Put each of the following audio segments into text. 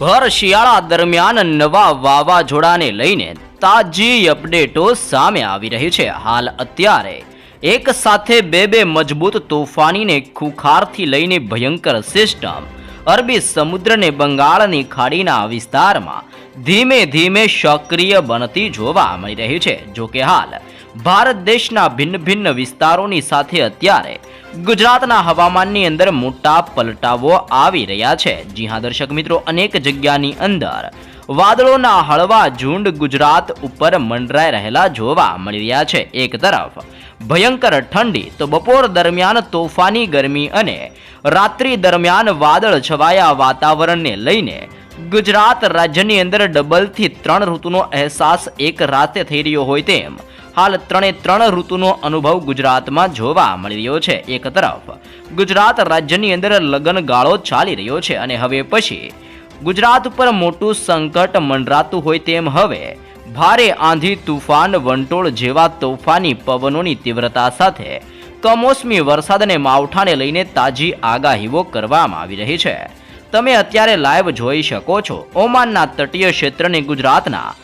ભર શિયાળા દરમિયાન નવા વાવાઝોડાને લઈને તાજી અપડેટો સામે આવી રહી છે. હાલ અત્યારે એક સાથે બે બે મજબૂત તોફાનીને ખુખારથી લઈને ભયંકર સિસ્ટમ. અરબી સમુદ્રને બંગાળની ખાડીના વિસ્તારમાં ધીમે ધીમે સક્રિય બનતી જોવા મળી રહી છે. જોકે હાલ ભારત દેશના ભિન્ન ભિન્ન વિસ્તારોની સાથે અત્યારે ગુજરાતના હવામાનની અંદર મોટા પલટાવો આવી રહ્યા છે. જી હા, દર્શક મિત્રો, અનેક જગ્યાની અંદર વાદળોના હળવા ઝુંડ ગુજરાત ઉપર મંડરાઈ રહેલા જોવા મળી રહ્યા છે. એક તરફ ભયંકર ઠંડી, તો બપોર દરમિયાન તોફાની ગરમી અને રાત્રિ દરમિયાન વાદળ છવાયા વાતાવરણને લઈને ગુજરાત રાજ્યની અંદર ડબલથી ત્રણ ઋતુનો અહેસાસ એક રાતે થઈ રહ્યો હોય તેમ હાલ ત્રણે ત્રણ ઋતુનો અનુભવ ગુજરાતમાં જોવા મળી રહ્યો છે. એક તરફ, ગુજરાત રાજ્યની અંદર લગન ગાળો ચાલી રહ્યો છે અને હવે પછી ગુજરાત ઉપર મોટું સંકટ મંડરાતું હોય તેમ હવે ભારે આંધી, તુફાન, વંટોળ જેવા તોફાની પવનોની તીવ્રતા સાથે કમોસમી વરસાદ અને માવઠાને લઈને તાજી આગાહીઓ કરવામાં આવી રહી છે. તમે અત્યારે લાઈવ જોઈ શકો છો. ઓમાનના તટીય ક્ષેત્રને ગુજરાતના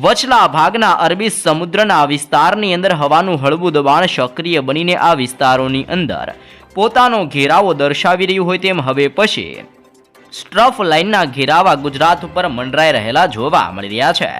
વચલા ભાગના અરબી સમુદ્રના વિસ્તારની અંદર હવાનું હળવું દબાણ સક્રિય બનીને આ વિસ્તારોની અંદર પોતાનો ઘેરાવો દર્શાવી રહ્યું હોય તેમ હવે પછી સ્ટ્રફ લાઇનના ઘેરાવા ગુજરાત ઉપર મંડરાઈ રહેલા જોવા મળી રહ્યા છે.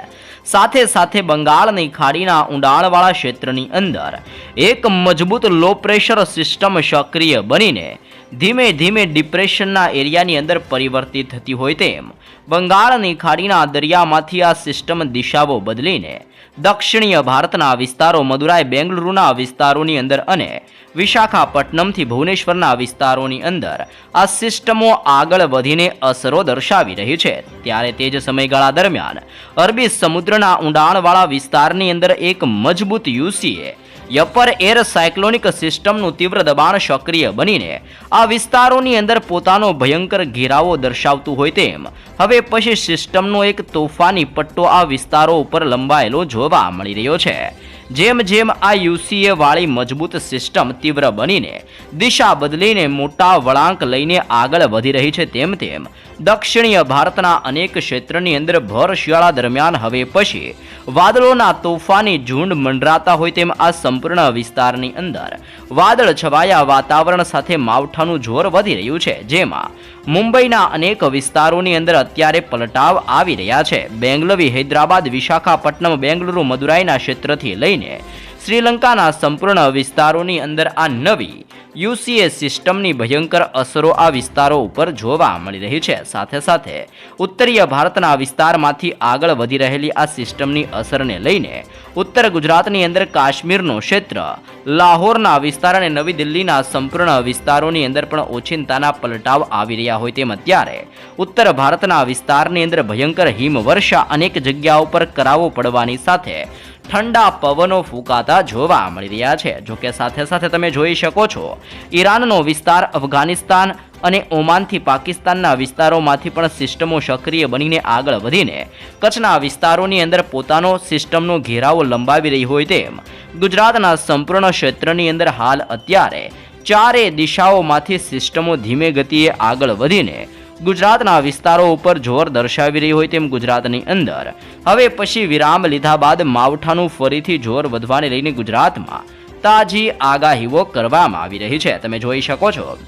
સાથે સાથે બંગાળની ખાડીના ઊંડાણવાળા ક્ષેત્રની અંદર એક મજબૂત લો પ્રેશર સિસ્ટમ સક્રિય બનીને ધીમે ધીમે ડિપ્રેશનના એરિયાની અંદર પરિવર્તિત થતી હોય તેમ. બંગાળની ખાડીના દરિયામાંથી આ સિસ્ટમ દિશાઓ બદલીને દક્ષિણીય ભારતના વિસ્તારો, મદુરાઈ, બેંગલુરુના વિસ્તારોની અંદર અને વિશાખાપટ્ટનમથી ભુવનેશ્વરના વિસ્તારોની અંદર આ સિસ્ટમો આગળ વધીને અસરો દર્શાવી રહી છે. ત્યારે તે જ સમયગાળા દરમિયાન અરબી સમુદ્રના ઊંડાણવાળા વિસ્તારની અંદર એક મજબૂત યુસીએ યપર એર સાયક્લોનિક સિસ્ટમનું તીવ્ર દબાણ સક્રિય બનીને આ વિસ્તારોની અંદર પોતાનો ભયંકર ઘેરાવો દર્શાવતું હોય તેમ. હવે પછી સિસ્ટમનો એક તોફાની પટ્ટો આ વિસ્તારો ઉપર લંબાયેલો જોવા મળી રહ્યો છે. જેમ જેમ આ યુસીએ વાળી મજબૂત સિસ્ટમ તીવ્ર બનીને દિશા બદલીને મોટા વળાંક લઈને આગળ વધી રહી છે તેમ તેમ દક્ષિણીય ભારતના અનેક ક્ષેત્રની અંદર ભર શિયાળા દરમિયાન હવે પછી વાદળોના તોફાની ઝુંડ મંડરાતા હોય તેમ આ સંપૂર્ણ વિસ્તારની અંદર વાદળ છવાયા વાતાવરણ સાથે માવઠાનું જોર વધી રહ્યું છે, જેમાં મુંબઈના અનેક વિસ્તારોની અંદર અત્યારે પલટાવ આવી રહ્યા છે. બેંગલવી, હૈદરાબાદ, વિશાખાપટ્ટનમ, બેંગલુરુ, મદુરાઈના ક્ષેત્રથી લઈને શ્રીલંકાના સંપૂર્ણ વિસ્તારોની અંદર આ નવી યુસીએ સિસ્ટમની ભયંકર અસરો આ વિસ્તારો ઉપર જોવા મળી રહી છે. સાથે સાથે ઉત્તરીય ભારતના વિસ્તારમાંથી આગળ વધી રહેલી આ સિસ્ટમની અસરને લઈને ઉત્તર ગુજરાતની અંદર કાશ્મીરનું ક્ષેત્ર, લાહોરના વિસ્તાર અને નવી દિલ્હીના સંપૂર્ણ વિસ્તારોની અંદર પણ ઓચિંતાના પલટાવ આવી રહ્યા હોય તેમ અત્યારે ઉત્તર ભારતના વિસ્તારની અંદર ભયંકર હિમવર્ષા અનેક જગ્યાઓ પર કરાવો પડવાની સાથે ઠંડા પવનો ફૂંકાતા જોવા મળી રહ્યા છે. જોકે સાથે સાથે તમે જોઈ શકો છો, ઈરાનનો વિસ્તાર અફઘાનિસ્તાન અને ઓમાનથી પાકિસ્તાનના વિસ્તારોમાંથી પણ સિસ્ટમો સક્રિય બનીને આગળ વધીને કચ્છના વિસ્તારોની અંદર પોતાનો સિસ્ટમનો ઘેરાવો લંબાવી રહી હોય તેમ, ગુજરાતના સંપૂર્ણ ક્ષેત્રની અંદર હાલ અત્યારે ચારે દિશાઓમાંથી સિસ્ટમો ધીમે ગતિએ આગળ વધીને ગુજરાતના વિસ્તારો ઉપર જોર દર્શાવી રહી હોય તેમ ગુજરાતની અંદર. હવે પછી વિરામ લીધા બાદ માવઠાનું ફરીથી જોર વધવાને લઈને ગુજરાતમાં તાજી આગાહીઓ કરવામાં આવી રહી છે. તમે જોઈ શકો છો.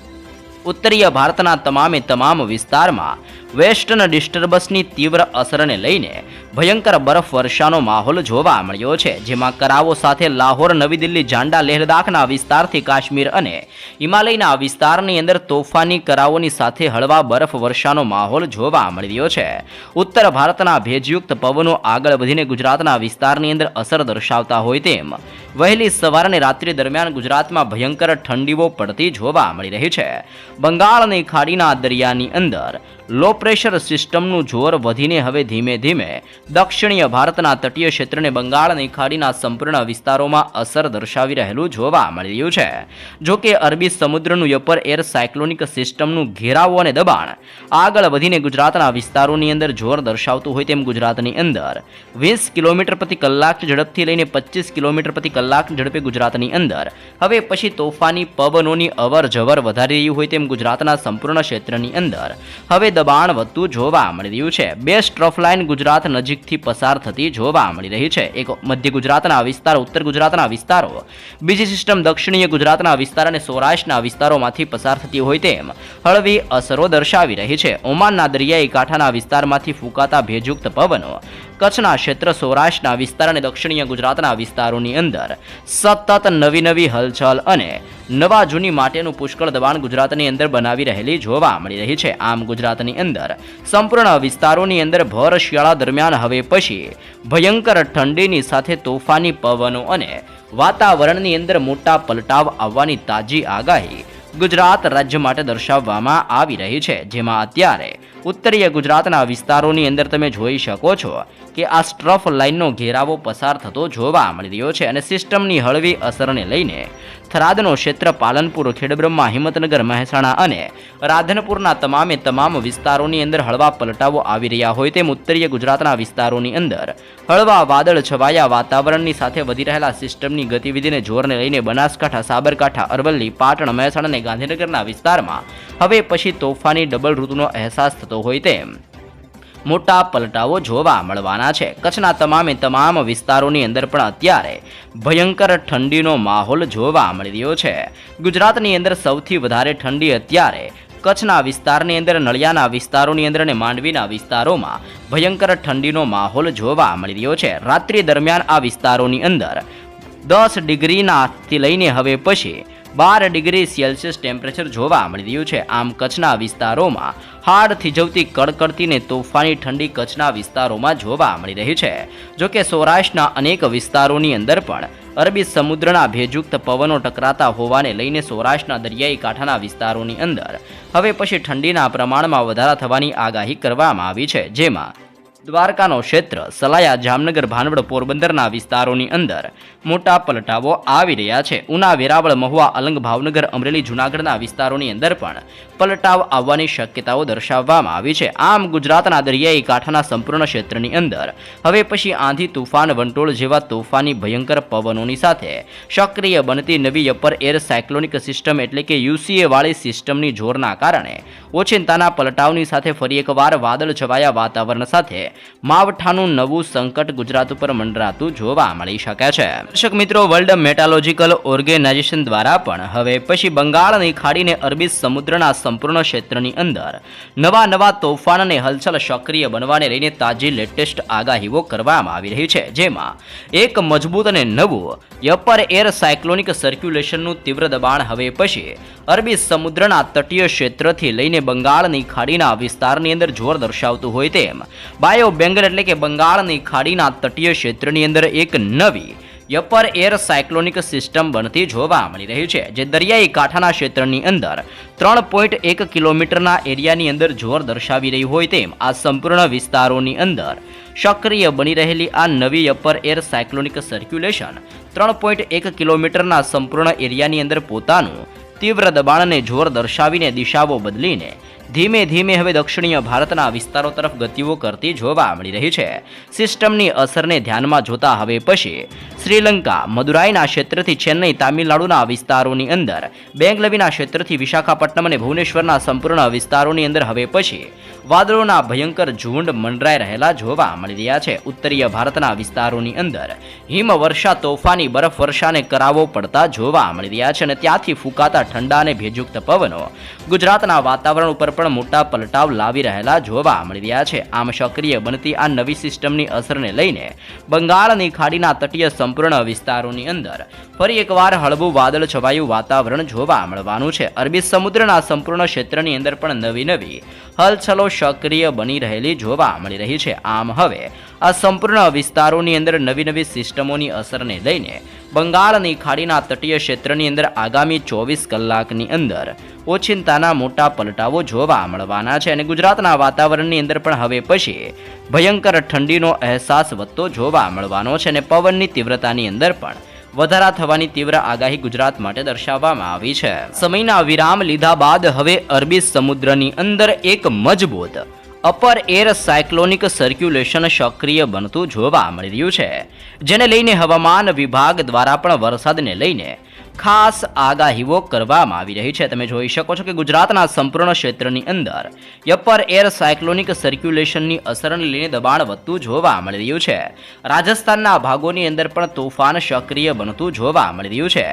ઉત્તરીય ભારતના તમામે તમામ વિસ્તારમાં વેસ્ટર્ન ડિસ્ટર્બન્સની તીવ્ર અસરને લઈને ભયંકર બરફ વર્ષાનો માહોલ જોવા મળ્યો છે, જેમાં કરાવો સાથે લાહોર નવી દિલ્હી જાંડા લેહદાખના વિસ્તારથી કાશ્મીર અને હિમાલયના વિસ્તારની અંદર તોફાની કરાવોની સાથે હળવા બરફ વર્ષાનો માહોલ જોવા મળ્યો છે. ઉત્તર ભારતના ભેજયુક્ત પવનો આગળ વધીને ગુજરાતના વિસ્તારની અંદર અસર દર્શાવતા હોય તેમ, વહેલી સવાર અને રાત્રિ દરમિયાન ગુજરાતમાં ભયંકર ઠંડીઓ પડતી જોવા મળી રહી છે. બંગાળની ખાડીના દરિયાની અંદર લો પ્રેશર સિસ્ટમનું જોર વધીને હવે ધીમે ધીમે દક્ષિણીય ભારતના તટીય ક્ષેત્રને બંગાળની ખાડીના સંપૂર્ણ વિસ્તારોમાં અસર દર્શાવી રહેલું જોવા મળી રહ્યું છે. જો કે અરબી સમુદ્રનું યપર એર સાયક્લોનિક સિસ્ટમનું ઘેરાવો અને દબાણ આગળ વધીને ગુજરાતના વિસ્તારોની અંદર જોર દર્શાવતું હોય તેમ ગુજરાતની અંદર. વીસ કિલોમીટર પ્રતિ કલાક ઝડપથી લઈને પચીસ કિલોમીટર પ્રતિ કલાક ઝડપે ગુજરાતની અંદર. હવે પછી તોફાની, પવનોની અવર જવર વધારી રહ્યું હોય તેમ ગુજરાતના સંપૂર્ણ ક્ષેત્રની અંદર. હવે દબાણ વધતું જોવા મળી રહ્યું છે. બે સ્ટ્રફ લાઇન ગુજરાત નજીકથી પસાર થતી જોવા મળી રહી છે. એક મધ્ય ગુજરાતના વિસ્તારો, ઉત્તર ગુજરાતના વિસ્તારો. બીજી સિસ્ટમ દક્ષિણીય ગુજરાતના વિસ્તાર અને સૌરાષ્ટ્રના વિસ્તારોમાંથી પસાર થતી હોય તેમ હળવી અસરો દર્શાવી રહી છે. ઓમાનના દરિયાઈ કાંઠાના વિસ્તારમાંથી ફૂંકાતા ભેજયુક્ત પવનો કચ્છના ક્ષેત્ર સૌરાષ્ટ્રના વિસ્તાર અને દક્ષિણીય ગુજરાતના વિસ્તારોની અંદર સતત નવી નવી હલચલ અને નવા જૂની માટેનું પુષ્કળ દબાણ ગુજરાતની અંદર બનાવી રહેલી જોવા મળી રહી છે. આમ ગુજરાતની અંદર સંપૂર્ણ વિસ્તારોની અંદર ભર શિયાળા દરમિયાન હવે પછી ભયંકર ઠંડીની સાથે તોફાની પવનો અને વાતાવરણની અંદર મોટા પલટાવ આવવાની તાજી આગાહી ગુજરાત રાજ્ય માટે દર્શાવવામાં આવી રહી છે. જેમાં અત્યારે ઉત્તરીય ગુજરાતના વિસ્તારોની અંદર તમે જોઈ શકો છો કે આ સ્ટ્રફ લાઇનનો ઘેરાવો પસાર થતો જોવા મળી રહ્યો છે અને સિસ્ટમની હળવી અસરને લઈને થરાદનો ક્ષેત્ર પાલનપુર, ખેડબ્રહ્મા, હિંમતનગર, મહેસાણા અને રાધનપુરના તમામે તમામ વિસ્તારોની અંદર હળવા પલટાવો આવી રહ્યા હોય તેમ ઉત્તરીય ગુજરાતના વિસ્તારોની અંદર હળવા વાદળ છવાયા વાતાવરણની સાથે વધી રહેલા સિસ્ટમની ગતિવિધિને જોરને લઈને બનાસકાંઠા, સાબરકાંઠા, અરવલ્લી, પાટણ, મહેસાણા અને ગાંધીનગરના વિસ્તારમાં હવે પછી તોફાની ડબલ ઋતુનો અહેસાસ થતો હોય તેમ. મોટા પલટાઓ જોવા મળવાના છે. કચ્છના તમામે તમામ વિસ્તારોની અંદર પણ અત્યારે ભયંકર ઠંડીનો માહોલ જોવા મળી રહ્યો છે. ગુજરાતની અંદર સૌથી વધારે ઠંડી અત્યારે કચ્છના વિસ્તારની અંદર, નળિયાના વિસ્તારોની અંદર અને માંડવીના વિસ્તારોમાં ભયંકર ઠંડીનો માહોલ જોવા મળી રહ્યો છે. રાત્રિ દરમિયાન આ વિસ્તારોની અંદર દસ ડિગ્રીનાથી લઈને હવે પછી બાર ડિગ્રી સેલ્સિયસ ટેમ્પરેચર જોવા મળી રહ્યું છે. આમ કચ્છના વિસ્તારોમાં હાડ થીજવતી કડકડતી ને તોફાની ઠંડી કચ્છના વિસ્તારોમાં જોવા મળી રહી છે. જોકે સૌરાષ્ટ્રના અનેક વિસ્તારોની અંદર પણ અરબી સમુદ્રના ભેજયુક્ત પવનો ટકરાતા હોવાને લઈને સૌરાષ્ટ્રના દરિયાઈ કાંઠાના વિસ્તારોની અંદર હવે પછી ઠંડીના પ્રમાણમાં વધારા થવાની આગાહી કરવામાં આવી છે. જેમાં દ્વારકાનો ક્ષેત્ર સલાયા, જામનગર, ભાનવડ, પોરબંદરના વિસ્તારોની અંદર મોટા પલટાવો આવી રહ્યા છે. ઉના, વેરાવળ, મહુવા, અલંગ, ભાવનગર, અમરેલી, જૂનાગઢના વિસ્તારોની અંદર પણ પલટાવ આવવાની શક્યતાઓ દર્શાવવામાં આવી છે. આમ ગુજરાતના દરિયાઈ કાંઠાના સંપૂર્ણ ક્ષેત્રની અંદર હવે પછી આંધી તુફાન, વંટોળ જેવા તોફાની ભયંકર પવનોની સાથે સક્રિય બનતી નવી અપર એર સાયક્લોનિક સિસ્ટમ એટલે કે યુસીએ વાળી સિસ્ટમની જોરના કારણે ઓચિંતાના પલટાવની સાથે ફરી એકવાર વાદળ છવાયા વાતાવરણ સાથે માવઠાનું નવું સંકટ ગુજરાત ઉપર મંડરાતું જોવા મળી શકે છે. દર્શક મિત્રો વર્લ્ડ મેટાલોજીકલ ઓર્ગેનાઇઝેશન દ્વારા પણ હવે પછી બંગાળની ખાડીને અરબી સમુદ્રના સંપૂર્ણ ક્ષેત્રની અંદર નવા નવા તોફાન અને હલચલ સક્રિય બનવાને લઈને તાજી લેટેસ્ટ આગાહીઓ કરવામાં આવી રહી છે. જેમાં એક મજબૂત અને નવું અપર એર સાયક્લોનિક સર્ક્યુલેશનનું તીવ્ર દબાણ હવે પછી અરબી સમુદ્રના તટીય ક્ષેત્રથી લઈને બંગાળની ખાડીના વિસ્તારની અંદર જોર દર્શાવતું હોય તેમ બાયો બેંગલ એટલે કે બંગાળની ખાડીના તટીય ક્ષેત્રની અંદર એક નવી યપર એર સાયક્લોનિક સિસ્ટમ બનતી જોવા મળી રહી છે, જે દરિયાઈ કાંઠાના ક્ષેત્રની અંદર ત્રણ પોઈન્ટ એક કિલોમીટરના એરિયાની અંદર જોર દર્શાવી રહી હોય તેમ આ સંપૂર્ણ વિસ્તારોની અંદર સક્રિય બની રહેલી આ નવી યપર એર સાયક્લોનિક સર્ક્યુલેશન ત્રણ પોઈન્ટ એક કિલોમીટરના સંપૂર્ણ એરિયાની અંદર પોતાનું તીવ્ર દબાણને જોર દર્શાવીને દિશાઓ બદલીને ધીમે ધીમે હવે દક્ષિણીય ભારતના વિસ્તારો તરફ ગતિઓ કરતી જોવા મળી રહી છે. સિસ્ટમની અસરને ધ્યાનમાં જોતા હવે પછી શ્રીલંકા, મદુરાઈના ક્ષેત્રથી ચેન્નઈ, તામિલનાડુના વિસ્તારોની અંદર, બેંગલવીના ક્ષેત્રથી વિશાખાપટ્ટનમ અને ભુવનેશ્વરના સંપૂર્ણ વિસ્તારોની અંદર હવે પછી વાદળોના ભયંકર ઝુંડ મંડરાઈ રહેલા જોવા મળી રહ્યા છે. ઉત્તરીય ભારતના વિસ્તારોની અંદર હિમવર્ષા, તોફાની બરફવર્ષાને કરાવો પડતા જોવા મળી રહ્યા છે અને ત્યાંથી ફૂંકાતા ઠંડા અને ભેજયુક્ત પવનો ગુજરાતના વાતાવરણ ઉપર પણ મોટા પલટાવ લાવી રહેલા જોવા મળી રહ્યા છે. આમ સક્રિય બનતી આ નવી સિસ્ટમની અસરને લઈને બંગાળની ખાડીના તટીય સંપૂર્ણ વિસ્તારોની અંદર ફરી એકવાર હળવું વાદળ છવાયું વાતાવરણ જોવા મળવાનું છે. અરબી સમુદ્રના સંપૂર્ણ ક્ષેત્રની અંદર પણ નવી નવી હલચલો સક્રિય બની રહેલી જોવા મળી રહી છે. આમ હવે આ સંપૂર્ણ વિસ્તારોની અંદર નવી નવી સિસ્ટમોની અસરને લઈને બંગાળની ખાડીના તટીય ક્ષેત્રની અંદર આગામી ચોવીસ કલાકની અંદર ઓચિંતાના મોટા પલટાવો જોવા મળવાના છે અને ગુજરાતના વાતાવરણની અંદર પણ હવે પછી ભયંકર ઠંડીનો અહેસાસ વધતો જોવા મળવાનો છે અને પવનની તીવ્રતાની અંદર પણ વધારા થવાની તીવ્ર આગાહી ગુજરાત માટે દર્શાવવામાં આવી છે. સમયના વિરામ લીધા બાદ હવે અરબી સમુદ્રની અંદર એક મજબૂત અપર એર સાયક્લોનિક સર્ક્યુલેશન સક્રિય બનતું જોવા મળી રહ્યું છે. જેને લઈને હવામાન વિભાગ દ્વારા પણ વરસાદને લઈને ખાસ આગાહીઓ કરવામાં આવી રહી છે. તમે જોઈ શકો છો કે ગુજરાતના સંપૂર્ણ ક્ષેત્રની અંદર અપર એર સાયક્લોનિક સર્ક્યુલેશનની અસરને લઈને દબાણ વધતું જોવા મળી રહ્યું છે. રાજસ્થાનના ભાગોની અંદર પણ તોફાન સક્રિય બનતું જોવા મળી રહ્યું છે.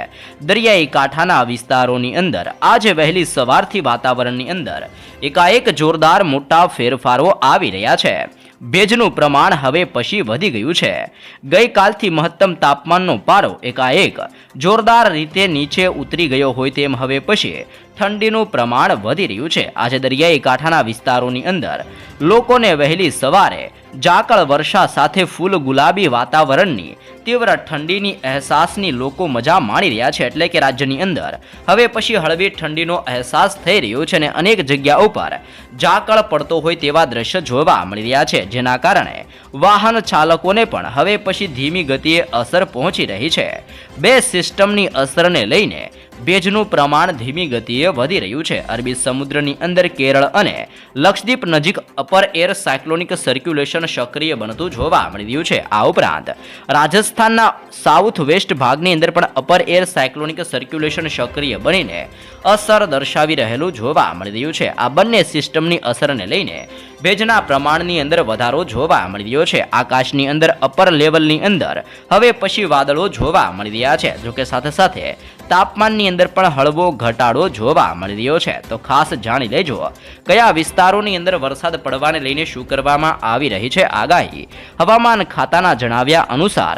દરિયાઈ કાંઠાના વિસ્તારોની અંદર આજે વહેલી સવારથી વાતાવરણની અંદર એકાએક જોરદાર મોટા ફેરફારો આવી રહ્યા છે. ભેજનું પ્રમાણ હવે પછી વધી ગયું છે. ગઈકાલથી મહત્તમ તાપમાનનો પારો એકાએક જોરદાર રીતે નીચે ઉતરી ગયો હોય તેમ હવે પછી ઠંડીનું પ્રમાણ વધી રહ્યું છે. આજે દરિયાઈ કાંઠાના વિસ્તારોની અંદર લોકોને વહેલી સવારે ઝાકળ વર્ષા સાથે ફૂલ ગુલાબી વાતાવરણની તીવ્ર ઠંડીની અહેસાસની લોકો મજા માણી રહ્યા છે. એટલે કે રાજ્યની અંદર હવે પછી હળવી ઠંડીનો અહેસાસ થઈ રહ્યો છે અને અનેક જગ્યા ઉપર ઝાકળ પડતો હોય તેવા દ્રશ્ય જોવા મળી રહ્યા છે. જેના કારણે વાહન ચાલકોને પણ હવે પછી ધીમી ગતિએ અસર પહોંચી રહી છે. બે સિસ્ટમની અસરને લઈને ભેજનું પ્રમાણ ધીમી ગતિએ વધી રહ્યું છે. અરબી સમુદ્રની અંદર કેરળ અને લક્ષદ્વીપ નજીક અપર એર સાયક્લોનિક સર્ક્યુલેશન સક્રિય બનતું જોવા મળી રહ્યું છે. આ ઉપરાંત, રાજસ્થાનના સાઉથ વેસ્ટ ભાગની અંદર પણ અપર એર સાયક્લોનિક સર્ક્યુલેશન સક્રિય બનીને અસર દર્શાવી રહેલું જોવા મળી રહ્યું છે. આ બંને સિસ્ટમની અસરને લઈને ભેજના પ્રમાણની અંદર વધારો જોવા મળી રહ્યો છે. આકાશની અંદર અપર લેવલની અંદર હવે પછી વાદળો જોવા મળી રહ્યા છે. જોકે સાથે સાથે તાપમાનની અંદર પણ હળવો ઘટાડો જોવા મળી રહ્યો છે. તો ખાસ જાણી લેજો, કયા વિસ્તારોની અંદર વરસાદ પડવાને લઈને શું કરવામાં આવી રહી છે આગાહી? હવામાન ખાતાના જણાવ્યા અનુસાર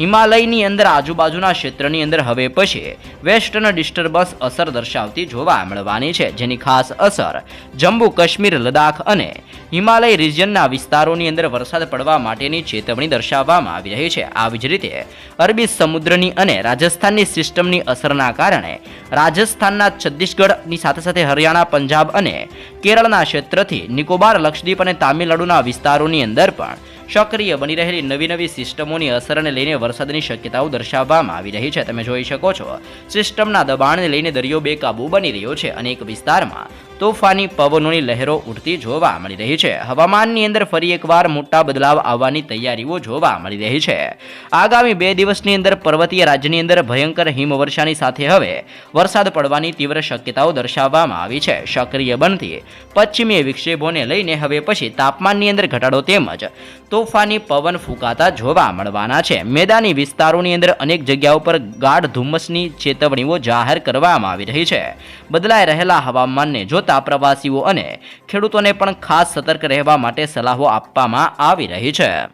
હિમાલયની અંદર આજુબાજુના ક્ષેત્રની અંદર હવે પછી વેસ્ટર્ન ડિસ્ટર્બન્સ અસર દર્શાવતી જોવા મળવાની છે, જેની ખાસ અસર જમ્મુ કાશ્મીર લદાખ અને હિમાલય રિજિયનના વિસ્તારોની અંદર વરસાદ પડવા માટેની ચેતવણી દર્શાવવામાં આવી રહી છે. આવી જ રીતે અરબી સમુદ્રની અને રાજસ્થાનની સિસ્ટમની અસરના કારણે રાજસ્થાનના છત્તીસગઢની સાથે સાથે હરિયાણા, પંજાબ અને કેરળના ક્ષેત્રથી નિકોબાર, લક્ષદ્વીપ અને તામિલનાડુના વિસ્તારોની અંદર પણ સક્રિય બની રહેલી નવી નવી સિસ્ટમોની અસરને લઈને વરસાદની શક્યતાઓ દર્શાવવામાં આવી રહી છે. તમે જોઈ શકો છો, સિસ્ટમના દબાણને લઈને દરિયો બેકાબુ બની રહ્યો છે અનેક વિસ્તારમાં તોફાની પવનોની લહેરો ઉઠતી જોવા મળી રહી છે. હવામાનની અંદર ફરી એકવાર મોટા બદલાવ આવવાની તૈયારીઓ જોવા મળી રહી છે. આગામી બે દિવસની અંદર પર્વતીય રાજ્યની અંદર ભયંકર હિમવર્ષાની સાથે હવે વરસાદ પડવાની તીવ્ર શક્યતાઓ દર્શાવવામાં આવી છે. સક્રિય બનતી પશ્ચિમી વિક્ષેપોને લઈને હવે પછી તાપમાનની અંદર ઘટાડો તેમજ તોફાની પવન ફૂંકાતા જોવા મળવાના છે. મેદાની વિસ્તારોની અંદર અનેક જગ્યાઓ પર ગાઢ ધુમ્મસની ચેતવણીઓ જાહેર કરવામાં આવી રહી છે. બદલાઈ રહેલા હવામાનને જોતા પ્રવાસીઓ અને ખેડૂતોને પણ ખાસ સતર્ક રહેવા માટે સલાહો આપવામાં આવી રહી છે.